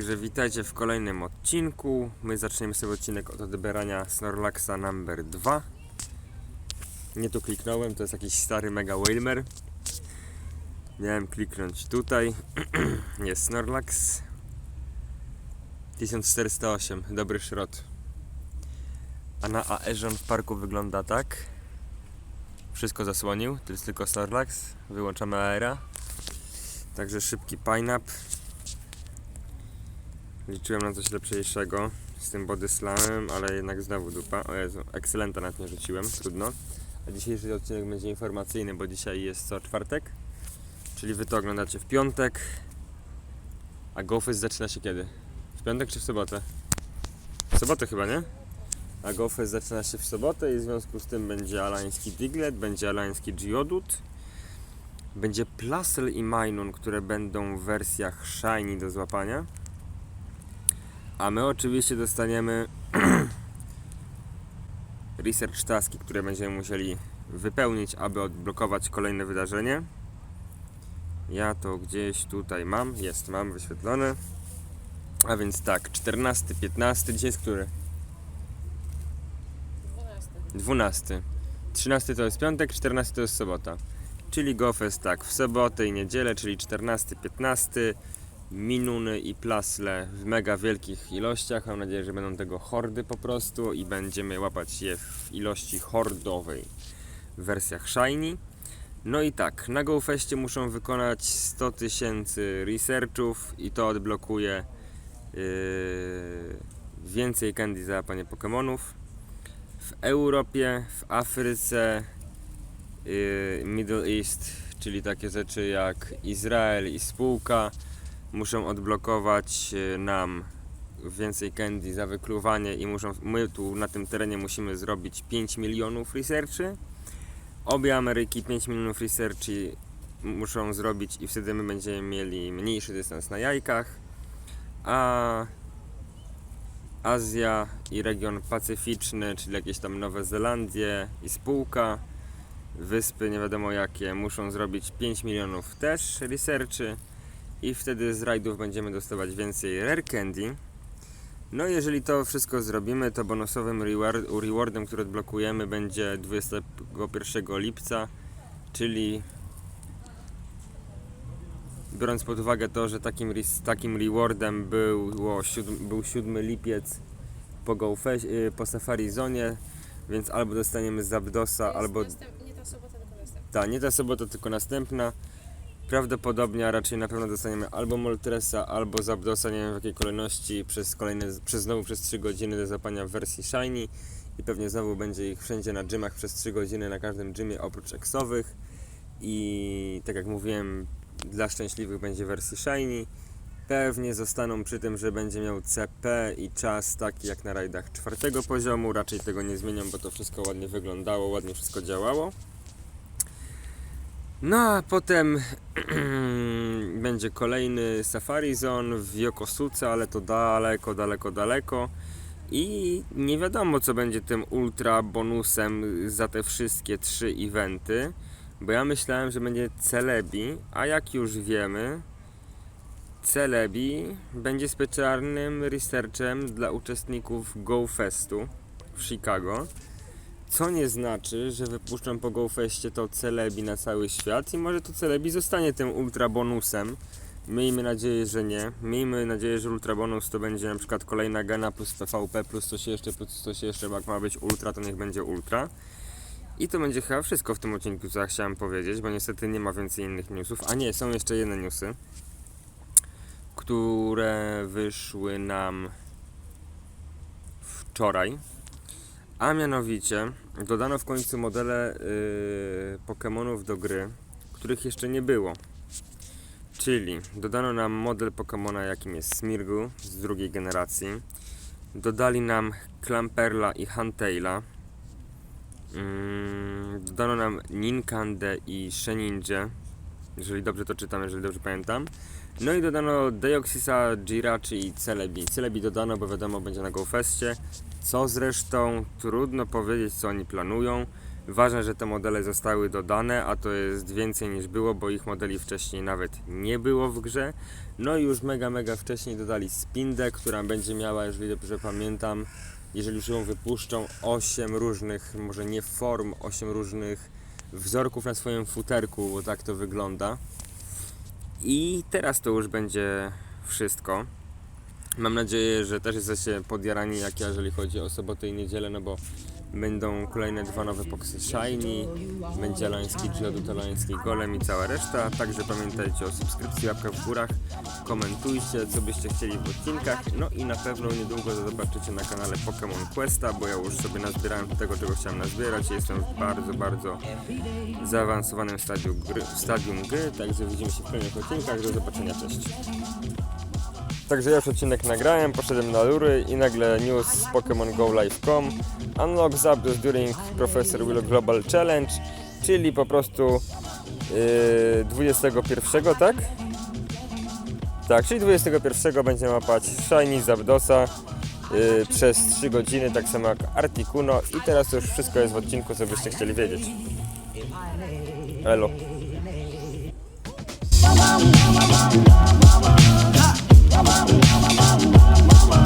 Także witajcie w kolejnym odcinku. My zaczniemy sobie odcinek od odbierania Snorlaxa number 2. Nie tu kliknąłem, to jest jakiś stary mega Whalmer. Miałem kliknąć tutaj. jest Snorlax. 1408, dobry szrot. A na Aeron w parku wygląda tak. Wszystko zasłonił, to jest tylko Snorlax. Wyłączamy aera. Także szybki pine-up. Liczyłem na coś lepszego z tym body slamem, ale jednak znowu dupa. O Jezu, ekscelenta nawet nie rzuciłem, trudno. A dzisiejszy odcinek będzie informacyjny, bo dzisiaj jest co, czwartek? Czyli wy to oglądacie w piątek. A GoFest zaczyna się kiedy? W piątek czy w sobotę? W sobotę chyba, nie? A GoFest zaczyna się w sobotę i w związku z tym będzie alański Diglett, będzie alański Geodude. Będzie Plasel i Minun, które będą w wersjach Shiny do złapania. A my oczywiście dostaniemy research taski, które będziemy musieli wypełnić, aby odblokować kolejne wydarzenie. Ja to gdzieś tutaj mam, jest, mam wyświetlone. A więc tak, 14, 15, dzisiaj jest który? 12. 12. 13 to jest piątek, 14 to jest sobota. Czyli GoFest tak, w sobotę i niedzielę, czyli 14, 15. Minuny i plasle w mega wielkich ilościach. Mam nadzieję, że będą tego hordy po prostu i będziemy łapać je w ilości hordowej w wersjach shiny. No i tak, na GoFestie muszą wykonać 100 tysięcy researchów i to odblokuje yy, więcej candy za łapanie Pokémonów w Europie, w Afryce, yy, Middle East, czyli takie rzeczy jak Izrael i spółka, muszą odblokować yy, nam więcej candy za wykluwanie i muszą, my tu na tym terenie musimy zrobić 5 milionów researchy. Obie Ameryki 5 milionów researchi muszą zrobić i wtedy my będziemy mieli mniejszy dystans na jajkach. A Azja i region pacyficzny, czyli jakieś tam Nowe Zelandie i spółka, wyspy nie wiadomo jakie, muszą zrobić 5 milionów też researchy i wtedy z rajdów będziemy dostawać więcej rare candy. No i jeżeli to wszystko zrobimy, to bonusowym reward, rewardem, który odblokujemy będzie 21 lipca, czyli biorąc pod uwagę to, że takim, takim rewardem było był 7 lipiec po, GoFest, y, po Safari Zonie, więc albo dostaniemy Zapdosa, Jest albo następ- nie ta sobota, tylko następna. ta, nie ta sobota, tylko następna. Prawdopodobnie, a raczej na pewno dostaniemy albo Moltresa, albo Zapdosa, nie wiem w jakiej kolejności, przez kolejne, przez znowu przez 3 godziny do zapania w wersji Shiny i pewnie znowu będzie ich wszędzie na gymach przez 3 godziny na każdym gymie oprócz eksowych i tak jak mówiłem, dla szczęśliwych będzie wersji Shiny. Pewnie zostaną przy tym, że będzie miał CP i czas taki jak na rajdach czwartego poziomu. Raczej tego nie zmienią, bo to wszystko ładnie wyglądało, ładnie wszystko działało. No a potem będzie kolejny Safari Zone w Yokosuce, ale to daleko, daleko, daleko. I nie wiadomo co będzie tym ultra bonusem za te wszystkie trzy eventy. Bo ja myślałem, że będzie Celebi, a jak już wiemy, Celebi będzie specjalnym researchem dla uczestników GoFestu w Chicago. Co nie znaczy, że wypuszczą po GoFestie to Celebi na cały świat i może to Celebi zostanie tym ultra bonusem. Miejmy nadzieję, że nie. Miejmy nadzieję, że ultra bonus to będzie na przykład kolejna gena plus PvP plus coś jeszcze, plus coś jeszcze, bo jak ma być ultra, to niech będzie ultra. I to będzie chyba wszystko w tym odcinku, co ja chciałem powiedzieć, bo niestety nie ma więcej innych newsów. A nie, są jeszcze jedne newsy, które wyszły nam wczoraj. A mianowicie dodano w końcu modele yy, Pokémonów do gry, których jeszcze nie było. Czyli dodano nam model Pokémona, jakim jest Smirgl z drugiej generacji. Dodali nam Clamperla i Huntaila. Mm, dodano nam Ninkandę i Sheninja, jeżeli dobrze to czytam, jeżeli dobrze pamiętam. No i dodano Deoxysa, Jirachi i Celebi. Celebi dodano, bo wiadomo, będzie na GoFestie. Co zresztą trudno powiedzieć, co oni planują. Ważne, że te modele zostały dodane, a to jest więcej niż było, bo ich modeli wcześniej nawet nie było w grze. No i już mega, mega wcześniej dodali Spindę, która będzie miała, jeżeli dobrze pamiętam, jeżeli już ją wypuszczą, 8 różnych, może nie form, 8 różnych wzorków na swoim futerku, bo tak to wygląda. I teraz to już będzie wszystko. Mam nadzieję, że też jesteście podjarani jak ja, jeżeli chodzi o sobotę i niedzielę, no bo będą kolejne dwa nowe boxy Shiny, będzie alański Geodude, alański Golem i cała reszta. Także pamiętajcie o subskrypcji, łapkach w górach, komentujcie, co byście chcieli w odcinkach. No i na pewno niedługo zobaczycie na kanale Pokémon Questa, bo ja już sobie nazbierałem tego, czego chciałem nazbierać. Jestem w bardzo, bardzo zaawansowanym stadium gry, stadium gry, także widzimy się w kolejnych odcinkach. Do zobaczenia, cześć. Także ja już odcinek nagrałem, poszedłem na lury i nagle news z Pokémon Go Live.com Unlock Zapdos during Professor Willow Global Challenge, czyli po prostu yy, 21, tak? Tak, czyli 21 będziemy łapać Shiny Zapdosa yy, przez 3 godziny, tak samo jak Articuno i teraz już wszystko jest w odcinku, co byście chcieli wiedzieć. Elo.